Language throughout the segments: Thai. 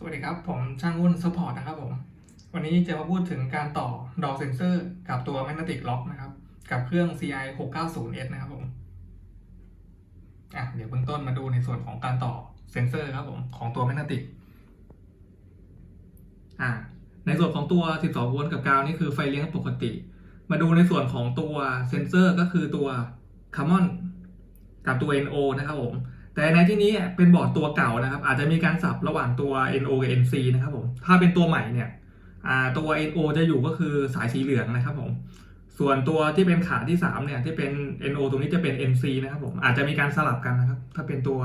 สวัสดีครับ ผมช่างวุ่นซัพพอร์ตนะครับผม วันนี้จะมาพูดถึงการต่อ DOL sensor กับตัว magnetic lock นะครับ กับเครื่อง CI 690S นะครับผมอะเดี๋ยวเบื้องต้นมาดูในส่วนของการต่อเซนเซอร์ครับผมของตัว magnetic อะในส่วนของตัว 12 โวลต์กับกาวนี่คือไฟเลี้ยงปกติ มาดูในส่วนของตัวเซนเซอร์ก็คือตัว Common กับตัว NO นะครับผม แต่ในที่นี้เป็นบอร์ดตัวเก่านะครับ อาจจะมีการสับระหว่างตัว NO กับ NC นะครับผม ถ้าเป็นตัวใหม่เนี่ยตัว NO จะอยู่ก็คือสายสีเหลืองนะครับผม ส่วนตัวที่เป็นขาที่3เนี่ยที่เป็น NO ตรงนี้จะเป็น NC นะครับผม อาจจะมีการสลับกันนะครับ ถ้าเป็นตัว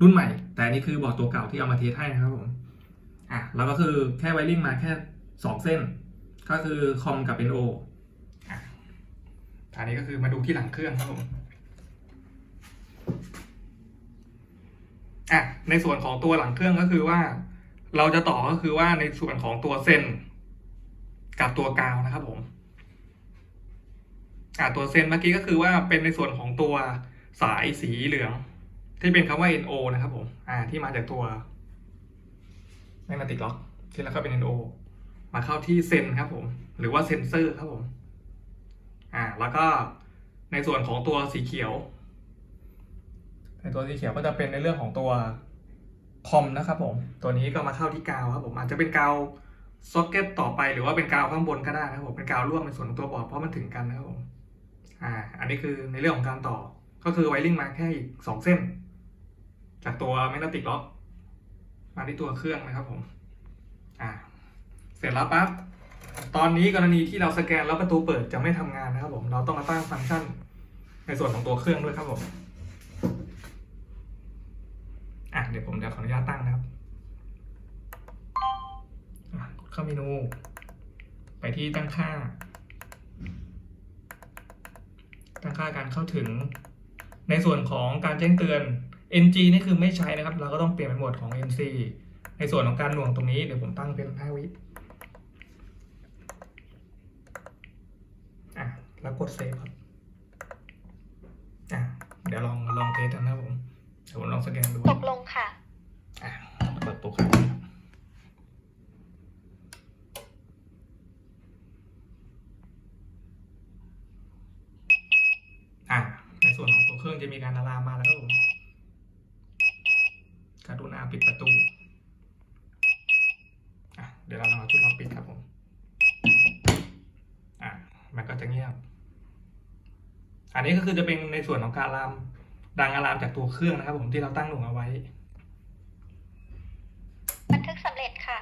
รุ่นใหม่ แต่นนี่คือบอร์ดตัวเก่าที่เอามาเทสให้นะครับผม อะแล้วก็คือแค่ไวริ่งมาแค่ 2 เส้น ก็คือคอมกับ NO อะอันนี้ก็คือมาดูที่หลังเครื่องครับผม อะในส่วนของตัวหลังเครื่องก็คือว่า เราจะต่อก็คือว่าในส่วนของตัวเส้นกับตัวกาวนะครับผมอะตัวเส้นเมื่อกี้ก็คือว่าเป็นในส่วนของตัวสายสีเหลือง ที่เป็นคำว่า NO นะครับผมอ่าที่มาจากตัวแมกนติกล็อกที่แล้วก็เป็น NO มาเข้าที่เซนครับผม หรือว่าเซนเซอร์ครับผมอ่าแล้วก็ในส่วนของตัวสีเขียว ในตัวสีเขียวก็จะเป็นในเรื่องของตัวคอมนะครับผม ตัวนี้ก็มาเข้าที่กาวครับผมอาจจะเป็นกาวซ็อกเก็ตต่อไปหรือว่าเป็นกาวข้างบนก็ได้นะครับผมเป็นกาวร่วมในส่วนของตัวบอร์ดเพราะมันถึงกันนะครับผมอ่าอันนี้คือในเรื่องของการต่อก็คือไวริ่งมาแค่อีกสองเส้น จากตัวแมกนติกล็อกมาที่ตัวเครื่องนะครับผมอ่าเสร็จแล้วปั๊บตอนนี้กรณีที่เราสแกนแล้วประตูเปิดจะไม่ทำงานนะครับผมเราต้องมาตั้งฟังก์ชันในส่วนของตัวเครื่องด้วยครับผม อะเดี๋ยวผมจะขออนุญาตตั้งนะครับเข้าเมนู ไปที่ตั้งค่า ตั้งค่าการเข้าถึง ในส่วนของการแจ้งเตือน NG นี่คือไม่ใช้นะครับ เราก็ต้องเปลี่ยนเป็นโหมดของ NC ในส่วนของการหน่วงตรงนี้เดี๋ยวผมตั้งเป็น5วิอะแล้วกดเซฟครับอะเดี๋ยวลองลองเทสกันนะ ผมเดี๋ยวผมลองสแกนดูตกลงค่ะอะเปิดตัวเครื่องนะครับอะในส่วนของตัวเครื่องจะมีการอะลามมาแล้วครับผมกรุณาปิดประตูอะเดี๋ยวเราลองเอาชุดล็อกปิดครับผมอะมันก็จะเงียบ อันนี้ก็คือจะเป็นในส่วนของการอะลาม ดังอะลามจากตัวเครื่องนะครับผมที่เราตั้งหน่วงเอาไว้ บันทึกสำเร็จค่ะ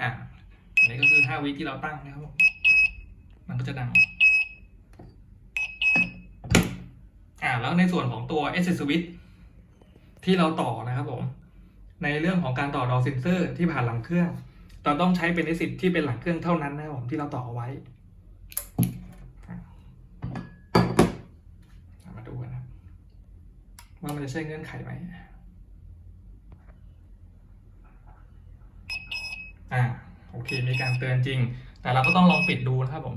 อะอันนี้ก็คือห้าวิที่เราตั้งนะครับผมมันก็จะดัง อ่าแล้วในส่วนของตัว s s switch ที่เราต่อนะครับผม ในเรื่องของการต่อดอเซนเซอร์ที่ผ่านหลังเครื่อง เราต้องใช้เป็น s ที่เป็นหลังเครื่องเท่านั้นนะครับผมที่เราต่อเอาไว้มาดูกันนะว่ามันจะใช่เงื่อนไขไหมอ่าโอเคมีการเตือนจริง แต่เราก็ต้องลองปิดดูนะครับผม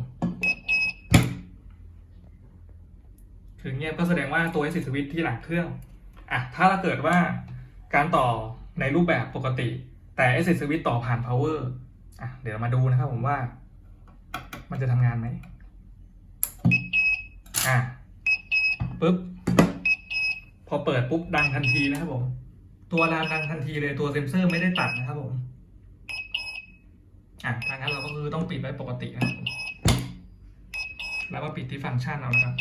คือเงียบก็แสดงว่าตัว s สวิตที่หลังเครื่องอะถ้าเราเกิดว่าการต่อ ในรูปแบบปกติ แต่ s สวิตต่อผ่าน power อะเดี๋ยวมาดูนะครับผมว่า มันจะทำงานไหมอะปุ๊บ พอเปิดปุ๊บดังทันทีนะครับผม ตัวดังดังทันทีเลยตัวเซนเซอร์ไม่ได้ตัดนะครับผมอะถ้างั้นเราก็คือต้องปิดไว้ปกตินะครับแล้วก็ปิดที่ฟังก์ชันเอานะครับ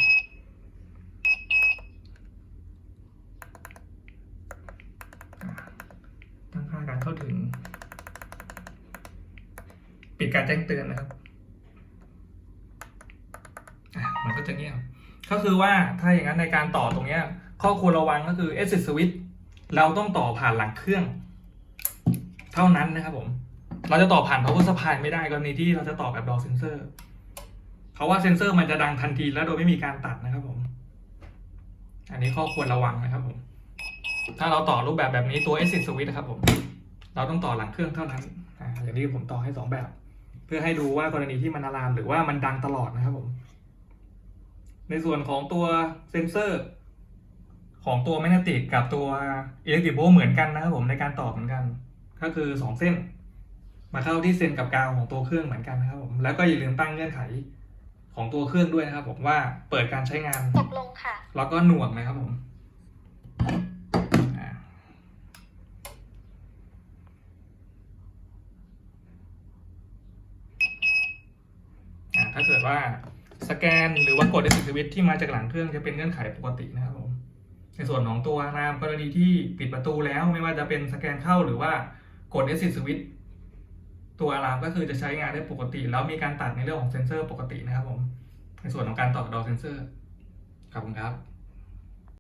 อะตั้งค่าการเข้าถึง ปิดการแจ้งเตือนนะครับมันก็จะเงียบก็คือว่าถ้าอย่างนั้นในการต่อตรงเนี้ยข้อควรระวังก็คือ s switch เราต้องต่อผ่านหลังเครื่อง เท่านั้นนะครับผม เราจะต่อผ่าน power supply ไม่ได้กรณีที่เราจะต่อแบบ DOL sensor เพราะว่าเซนเซอร์มันจะดังทันทีแล้วโดยไม่มีการตัดนะครับผม อันนี้ข้อควรระวังนะครับผม ถ้าเราต่อรูปแบบแบบนี้ตัว S switch นะครับผม เราต้องต่อหลังเครื่องเท่านั้นอ่าอย่างนี้ผมต่อให้สองแบบ เพื่อให้ดูว่ากรณีที่มันอะลามหรือว่ามันดังตลอดนะครับผม ในส่วนของตัวเซนเซอร์ของตัวแมกเนติกกับตัวอิเล็กตริกโบเหมือนกันนะครับผมในการต่อเหมือนกัน ก็คือสองเส้น มาเข้าที่เซนกับกาวของตัวเครื่องเหมือนกันนะครับผมแล้วก็อย่าลืมตั้งเงื่อนไขของตัวเครื่องด้วยนะครับ ผมว่าเปิดการใช้งานตกลงค่ะ แล้วก็หน่วงนะครับผมอ่าอ่า ถ้าเกิดว่าสแกนหรือว่ากด exit switch ที่มาจากหลังเครื่องจะเป็นเงื่อนไขปกตินะครับผมในส่วนของตัวนามกรณีที่ปิดประตูแล้วไม่ว่าจะเป็นสแกนเข้าหรือว่ากด exit switch ตัวอารามก็คือจะใช้งานได้ปกติ แล้วมีการตัดในเรื่องของเซนเซอร์ปกตินะครับผม ในส่วนของการต่อดอเซนเซอร์ขอบคุณครับ